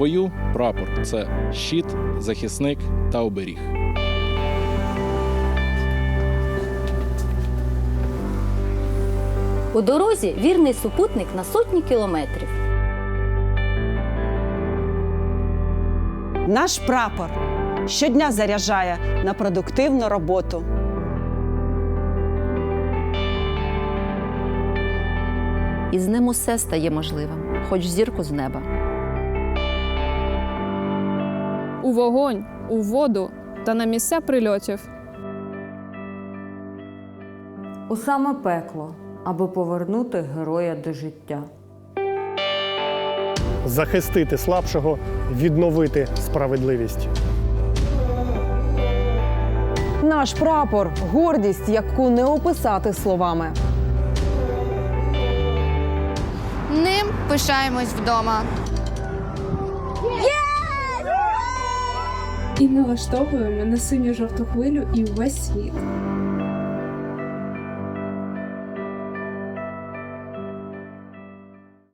бою прапор це щит, захисник та оберіг. У дорозі вірний супутник на сотні кілометрів. Наш прапор щодня заряджає на продуктивну роботу. І з ним усе стає можливим, хоч зірку з неба. У вогонь, у воду та на місця прильотів. у саме пекло, аби повернути героя до життя. захистити слабшого, відновити справедливість. Наш прапор гордість, яку не описати словами. Ним пишаємось вдома. І налаштовуємо на синю жовту хвилю і увесь світ.